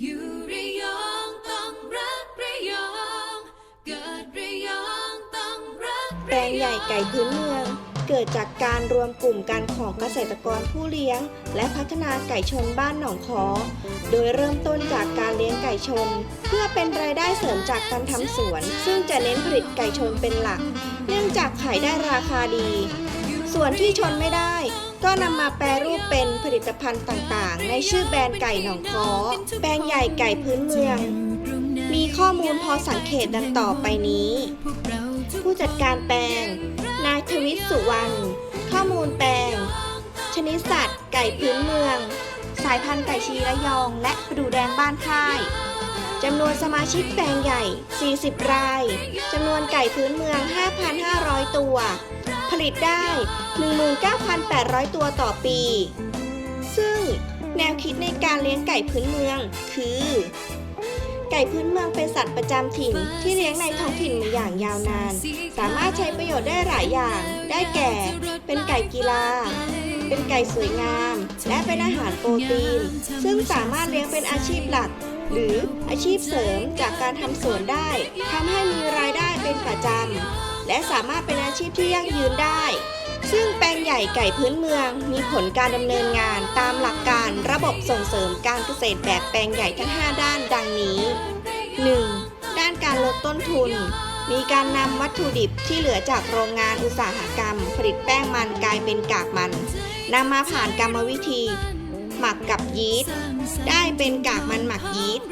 อยู่ระยองต้องรักระยอง เกิดระยองต้องรักแปลงใหญ่ไก่พื้นเมือง เกิดจากการรวมกลุ่มกันของเกษตรกรผู้เลี้ยง และพัฒนาไก่ชนบ้านหนองคอโดยเริ่มต้นจากการเลี้ยงไก่ชน เพื่อเป็นรายได้เสริมจากการทำสวน ซึ่งจะเน้นผลิตไก่ชนเป็นหลัก เนื่องจากขายได้ราคาดี ส่วนที่ชนไม่ได้ ก็นำมาแปรรูปเป็นผลิตภัณฑ์ต่างๆ ในชื่อแบรนด์ไก่หนองคอแปลงใหญ่ไก่พื้นเมือง มีข้อมูลพอสังเกตดังต่อไปนี้ ผู้จัดการแปลง นายทวิตสุวรรณ ข้อมูลแปลง ชนิดสัตว์ ไก่พื้นเมือง สายพันธุ์ไก่ชีระยอง และกระดูแดงบ้านค่ายจำนวนสมาชิกแปลงใหญ่ 40 ราย จำนวนไก่พื้นเมือง 5,500 ตัว ลิตได้ 19,800 ตัวต่อปี ซึ่งแนวคิดในการเลี้ยงไก่พื้นเมืองคือ ไก่พื้นเมืองเป็นสัตว์ประจำถิ่นที่เลี้ยงในท้องถิ่นมาอย่างยาวนาน สามารถใช้ประโยชน์ได้หลายอย่าง ได้แก่ เป็นไก่กีฬา เป็นไก่สวยงาม และเป็นอาหารโปรตีน ซึ่งสามารถเลี้ยงเป็นอาชีพหลัก หรืออาชีพเสริมจากการทำสวนได้ทำให้มีรายได้เป็นประจำ และสามารถเป็นอาชีพที่ยั่งยืนได้ ซึ่งแปลงใหญ่ไก่พื้นเมืองมีผลการดำเนินงานตามหลักการระบบส่งเสริมการเกษตรแบบแปลงใหญ่ทั้ง 5 ด้านดังนี้ 1. ด้านการลดต้นทุน มีการนำวัตถุดิบที่เหลือจากโรงงานอุตสาหกรรม ผลิตแป้งมันกลายเป็นกากมันนำมาผ่านกรรมวิธี หมักกับยีสต์ได้เป็นกากมันหมักยีสต์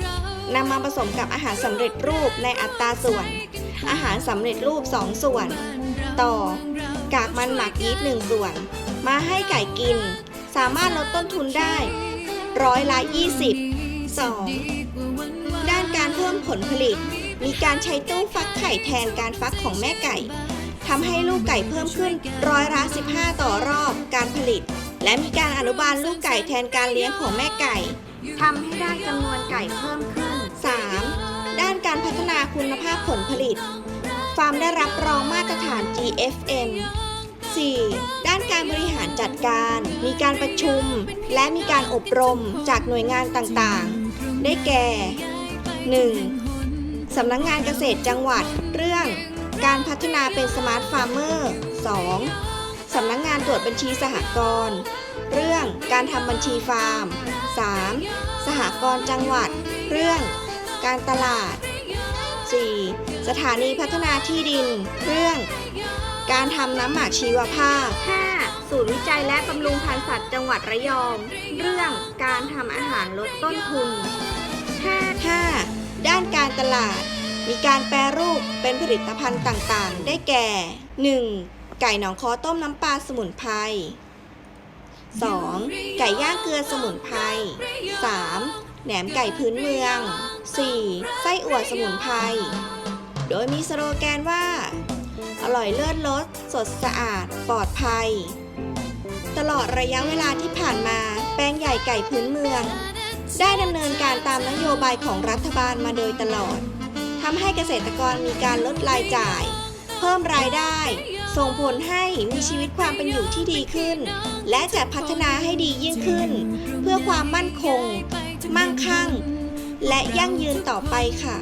นำมาผสมกับอาหารสำเร็จรูปในอัตราส่วน อาหารสำเร็จรูป 2 ส่วน ต่อกากมันหมักยีสต์หนึ่งส่วน มาให้ไก่กิน สามารถลดต้นทุนได้ ร้อยละ 20 2. ด้านการเพิ่มผลผลิต มีการใช้ตู้ฟักไข่แทนการฟักของแม่ไก่ทำให้ลูกไก่เพิ่มขึ้นร้อยละ15 ต่อรอบการผลิต และมีการอนุบาลลูกไก่แทนการเลี้ยงของแม่ไก่ทำให้ได้จำนวนไก่เพิ่มขึ้น 3. การพัฒนาคุณภาพผลผลิต ฟาร์มได้รับรองมาตรฐาน GFM 4. ด้านการบริหารจัดการ มีการประชุม และมีการอบรมจากหน่วยงานต่างๆ ได้แก่ 1. สำนักงงานเกษตรจังหวัด เรื่องการพัฒนาเป็นสมาร์ทฟาร์มเมอร์ 2. สำนักงงานตรวจบัญชีสหกรณ์ เรื่องการทำบัญชีฟาร์ม 3. สหกรณ์จังหวัด เรื่องการตลาด 4. สถานีพัฒนาที่ดิน เรื่อง การทำน้ำหมักชีวภาพ 5. ศูนย์วิจัยและบำรุงพันธุ์สัตว์จังหวัดระยอง เรื่องการทำอาหารลดต้นทุน 5. ด้านการตลาด มีการแปรรูปเป็นผลิตภัณฑ์ต่างๆ ได้แก่ 1. ไก่หนองคอต้มน้ำปลาสมุนไพร 2. ไก่ย่างเกลือสมุนไพร 3. แหนมไก่พื้นเมือง 4. ไส้อั่วสมุนไพร โดยมีสโลแกนว่า อร่อยเลิศรสสดสะอาด ปลอดภัย ตลอดระยะเวลาที่ผ่านมา แปลงใหญ่ไก่พื้นเมือง ได้ดำเนินการตามนโยบายของรัฐบาลมาโดยตลอดทำให้เกษตรกรมีการลดรายจ่าย เพิ่มรายได้ ส่งผลให้มีชีวิตความเป็นอยู่ที่ดีขึ้น และจะพัฒนาให้ดียิ่งขึ้น เพื่อความมั่นคง มั่งคั่ง และยั่งยืนต่อไปค่ะ